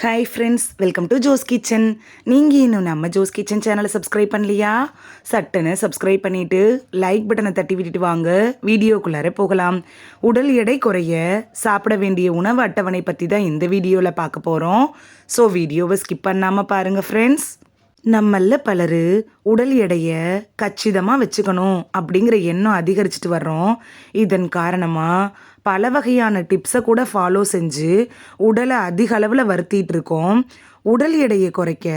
Hi friends welcome to Jo's kitchen நீங்கள் இன்னும் நம்ம ஜோஸ் கிச்சன் சேனலை சப்ஸ்கிரைப் பண்ணலையா? சட்டுன்னு சப்ஸ்கிரைப் பண்ணிவிட்டு லைக் பட்டனை தட்டி விட்டுட்டு வாங்க. வீடியோக்குள்ளார போகலாம். உடல் எடை குறைய சாப்பிட வேண்டிய உணவு அட்டவணை பற்றி தான் இந்த வீடியோவில் பார்க்க போகிறோம் ஸோ வீடியோவை ஸ்கிப் பண்ணாமல் பாருங்கள் ஃப்ரெண்ட்ஸ் நம்மள பலர் உடல் எடையை கச்சிதமாக வச்சுக்கணும் அப்படிங்கிற எண்ணம் அதிகரிச்சுட்டு வர்றோம். இதன் காரணமாக பல வகையான டிப்ஸை கூட ஃபாலோ செஞ்சு உடலை அதிக அளவில் வருத்திட்டு இருக்கோம். உடல் எடையை குறைக்க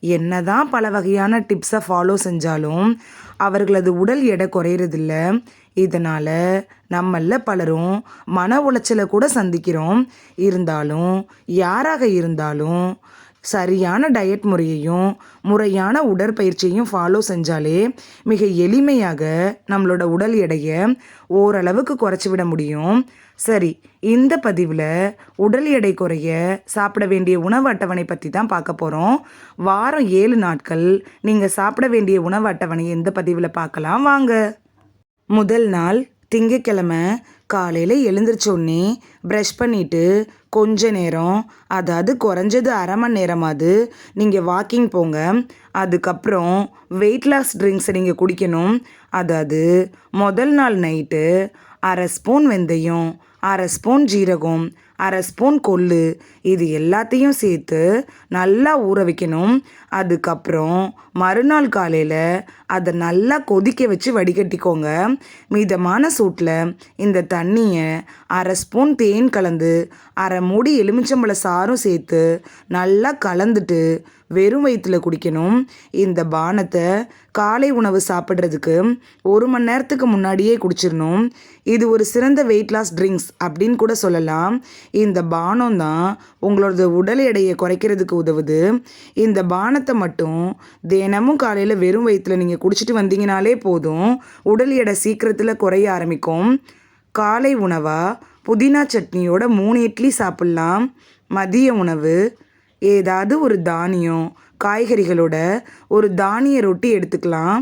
என்னதான் பல வகையான டிப்ஸை ஃபாலோ செஞ்சாலும் அவர்களது உடல் எடை குறையிறதில்ல. இதனால் நம்மள பலரும் மன உளைச்சலை கூட சந்திக்கிறோம். இருந்தாலும் யாராக இருந்தாலும் சரியான டயட் முறையையும் முறையான உடற்பயிற்சியையும் ஃபாலோ செஞ்சாலே மிக எளிமையாக நம்மளோட உடல் எடையை ஓரளவுக்கு குறைச்சி விட முடியும். சரி இந்த பதிவில் உடல் எடை குறைய சாப்பிட வேண்டிய உணவு அட்டவணை பற்றி தான் பார்க்க போகிறோம் வாரம் ஏழு நாட்கள் நீங்கள் சாப்பிட வேண்டிய உணவு அட்டவணை எந்த பதிவில் பார்க்கலாம். வாங்க. முதல் நாள் திங்கக்கிழமை காலையில் எழுந்திரிச்ச உடனே ப்ரஷ் பண்ணிவிட்டு கொஞ்ச நேரம் அதாவது குறைஞ்சது அரை மணி நேரமாவது நீங்கள் வாக்கிங் போங்க. அதுக்கப்புறம் வெயிட் லாஸ் ட்ரிங்க்ஸை நீங்கள் குடிக்கணும். அதாவது முதல் நாள் நைட்டு அரை ஸ்பூன் வெந்தயம் அரை ஸ்பூன் ஜீரகம் அரை ஸ்பூன் கொள்ளு இது எல்லாத்தையும் சேர்த்து நல்லா ஊற வைக்கணும். அதுக்கப்புறம் மறுநாள் காலையில் அதை நல்லா கொதிக்க வச்சு வடிகட்டிக்கோங்க. மிதமான சூட்டில் இந்த தண்ணியை அரை ஸ்பூன் தேன் கலந்து அரை மூடி எலுமிச்சம்பழ சாரும் சேர்த்து நல்லா கலந்துட்டு வெறும் வயிற்றில் குடிக்கணும். இந்த பானத்தை காலை உணவு சாப்பிட்றதுக்கு ஒரு மணி நேரத்துக்கு முன்னாடியே குடிச்சிடணும் இது ஒரு சிறந்த வெயிட் லாஸ் ட்ரிங்க்ஸ் அப்படின்னு கூட சொல்லலாம். இந்த பானம் தான் உங்களோட உடல் எடையை குறைக்கிறதுக்கு உதவுது. இந்த பானத்தை மட்டும் தினமும் காலையில் வெறும் வயிற்றில் நீங்கள் குடிச்சிட்டு வந்தீங்கனாலே போதும். உடல் எடை சீக்கிரத்தில் குறைய ஆரம்பிக்கும். காலை உணவாக புதினா சட்னியோட மூணு இட்லி சாப்பிட்லாம். மதிய உணவு? ஏதாவது ஒரு தானியம். காய்கறிகளோட ஒரு தானிய ரொட்டி எடுத்துக்கலாம்.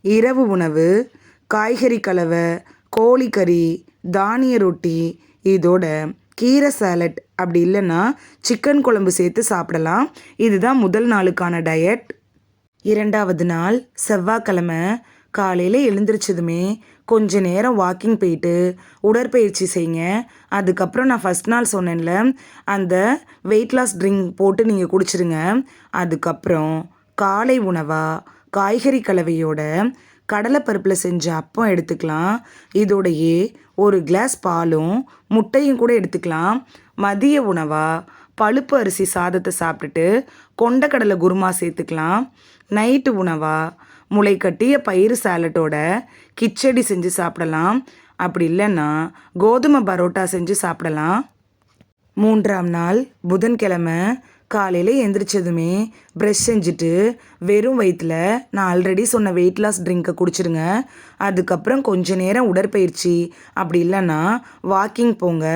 இரவு உணவு? காய்கறி கலவை கோழிக்கறி தானிய ரொட்டி இதோட கீரை சாலட் அப்படி இல்லைன்னா சிக்கன் குழம்பு சேர்த்து சாப்பிடலாம். இதுதான் முதல் நாளுக்கான டயட் இரண்டாவது நாள் செவ்வாய்க்கிழமை காலையில் எழுந்திரிச்சதுமே கொஞ்ச நேரம் வாக்கிங் போயிட்டு உடற்பயிற்சி செய்யுங்க. அதுக்கப்புறம் நான் ஃபஸ்ட் நாள் சொன்னேன்ல அந்த வெயிட் லாஸ் ட்ரிங்க் போட்டு நீங்கள் குடிச்சிருங்க. அதுக்கப்புறம் காலை உணவாக காய்கறி கலவையோட கடலைப்பருப்பில் செஞ்ச அப்பம் எடுத்துக்கலாம். இதோடையே ஒரு கிளாஸ் பாலும் முட்டையும் கூட எடுத்துக்கலாம். மதிய உணவாக பழுப்பு அரிசி சாதத்தை சாப்பிட்டுட்டு கொண்டக்கடலை குருமா சேர்த்துக்கலாம். நைட்டு உணவாக முளை கட்டிய பயிறு சாலட்டோட கிச்சடி செஞ்சு சாப்பிடலாம். அப்படி இல்லைன்னா கோதுமை பரோட்டா செஞ்சு சாப்பிடலாம். மூன்றாம் நாள் புதன்கிழமை காலையில் எந்திரிச்சதுமே ப்ரெஷ் செஞ்சுட்டு வெறும் வயிற்றில் நான் ஆல்ரெடி சொன்ன வெயிட் லாஸ் ட்ரிங்க்கை குடிச்சிருங்க. அதுக்கப்புறம் கொஞ்ச நேரம் உடற்பயிற்சி. அப்படி இல்லைன்னா வாக்கிங் போங்க.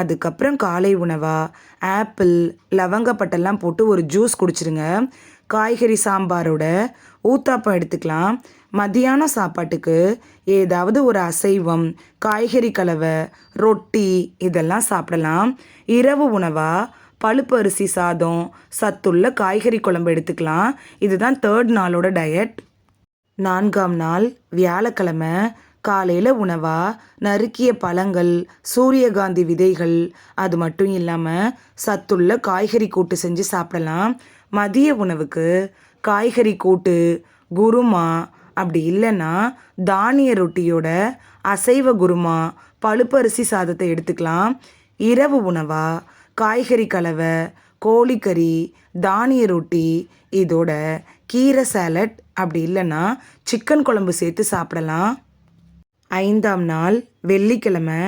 அதுக்கப்புறம் காலை உணவாக ஆப்பிள் லவங்கப்பட்டெல்லாம் போட்டு ஒரு ஜூஸ் குடிச்சிருங்க. காய்கறி சாம்பாரோட ஊத்தாப்பம் எடுத்துக்கலாம். மதியான சாப்பாட்டுக்கு ஏதாவது ஒரு அசைவம் காய்கறி கலவை ரொட்டி இதெல்லாம் சாப்பிடலாம். இரவு உணவாக பழுப்பு அரிசி சாதம் சத்துள்ள காய்கறி குழம்பு எடுத்துக்கலாம். இதுதான் தேர்ட் நாளோட டயட் நான்காம் நாள் வியாழக்கிழமை காலையில் உணவாக நறுக்கிய பழங்கள் சூரியகாந்தி விதைகள். அது மட்டும் இல்லாமல் சத்துள்ள காய்கறி கூட்டு செஞ்சு சாப்பிடலாம். மதிய உணவுக்கு காய்கறி கூட்டு குருமா அப்படி இல்லைன்னா தானிய ரொட்டியோட அசைவ குருமா பழுப்பரிசி சாதத்தை எடுத்துக்கலாம். இரவு உணவாக காய்கறி கலவை கோழிக்கறி தானிய ரொட்டி இதோட கீரை சாலட் அப்படி இல்லைன்னா சிக்கன் குழம்பு சேர்த்து சாப்பிடலாம். ஐந்தாம் நாள் வெள்ளிக்கிழமை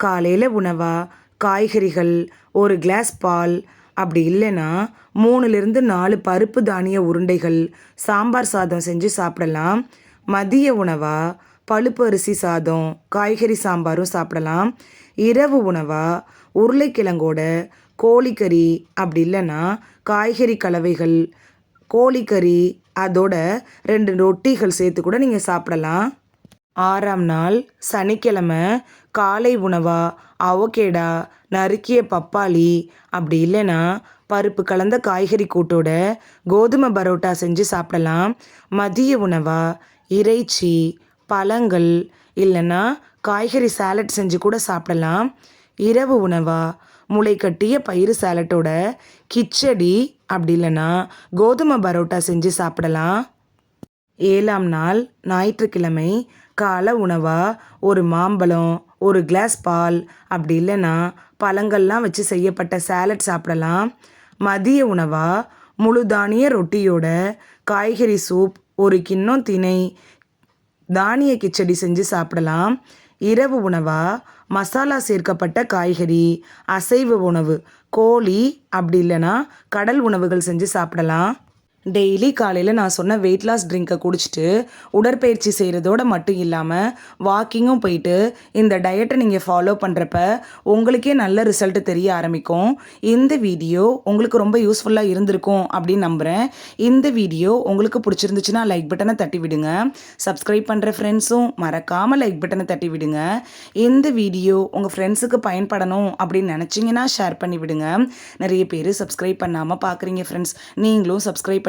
காலையில் உணவாக காய்கறிகள் ஒரு கிளாஸ் பால். அப்படி இல்லைன்னா மூணுலேருந்து நாலு பருப்பு தானிய உருண்டைகள். சாம்பார் சாதம் செஞ்சு சாப்பிடலாம். மதிய உணவாக பழுப்பு அரிசி சாதம் காய்கறி சாம்பாரும் சாப்பிடலாம். இரவு உணவாக உருளைக்கிழங்கோட கோழிக்கறி. அப்படி இல்லைன்னா காய்கறி கலவைகள் கோழிக்கறி அதோட ரெண்டு ரொட்டிகள் சேர்த்து கூட நீங்கள் சாப்பிடலாம். ஆறாம் நாள் சனிக்கிழமை காலை உணவாக அவகேடா நறுக்கிய பப்பாளி அப்படி இல்லைன்னா பருப்பு கலந்த காய்கறி கூட்டோட கோதுமை பரோட்டா செஞ்சு சாப்பிடலாம். மதிய உணவா இறைச்சி பழங்கள் இல்லைன்னா காய்கறி சாலட் செஞ்சு கூட சாப்பிடலாம். இரவு உணவா முளைக்கட்டிய பயிறு சாலட்டோட கிச்சடி அப்படி இல்லைன்னா கோதுமை பரோட்டா செஞ்சு சாப்பிடலாம். ஏழாம் நாள் ஞாயிற்றுக்கிழமை காலை உணவாக ஒரு மாம்பழம் ஒரு கிளாஸ் பால் அப்படி இல்லைன்னா பழங்கள்லாம் வச்சு செய்யப்பட்ட சாலட் சாப்பிடலாம். மதிய உணவாக முழு தானிய ரொட்டியோட காய்கறி சூப் ஒரு கிண்ணம் திணை தானிய கிச்சடி செஞ்சு சாப்பிடலாம். இரவு உணவாக மசாலா சேர்க்கப்பட்ட காய்கறி அசைவ உணவு கோழி அப்படி இல்லைன்னா கடல் உணவுகள் செஞ்சு சாப்பிடலாம். டெய்லி காலையில் நான் சொன்ன வெயிட் லாஸ் ட்ரிங்கை குடிச்சிட்டு உடற்பயிற்சி செய்கிறதோட மட்டும் இல்லாமல் வாக்கிங்கும் போயிட்டு இந்த டயட்டை நீங்கள் ஃபாலோ பண்ணுறப்ப உங்களுக்கே நல்ல ரிசல்ட்டு தெரிய ஆரம்பிக்கும். இந்த வீடியோ உங்களுக்கு ரொம்ப யூஸ்ஃபுல்லாக இருந்திருக்கும் அப்படின்னு நம்புகிறேன் இந்த வீடியோ உங்களுக்கு பிடிச்சிருந்துச்சுன்னா லைக் பட்டனை தட்டி விடுங்க. சப்ஸ்கிரைப் பண்ணுற ஃப்ரெண்ட்ஸும் மறக்காமல் லைக் பட்டனை தட்டி விடுங்க. இந்த வீடியோ உங்கள் ஃப்ரெண்ட்ஸுக்கு பயன்படணும் அப்படின்னு நினச்சிங்கன்னா ஷேர் பண்ணி விடுங்க. நிறைய பேர் சப்ஸ்கிரைப் பண்ணாமல் பார்க்குறீங்க ஃப்ரெண்ட்ஸ் நீங்களும் சப்ஸ்கிரைப்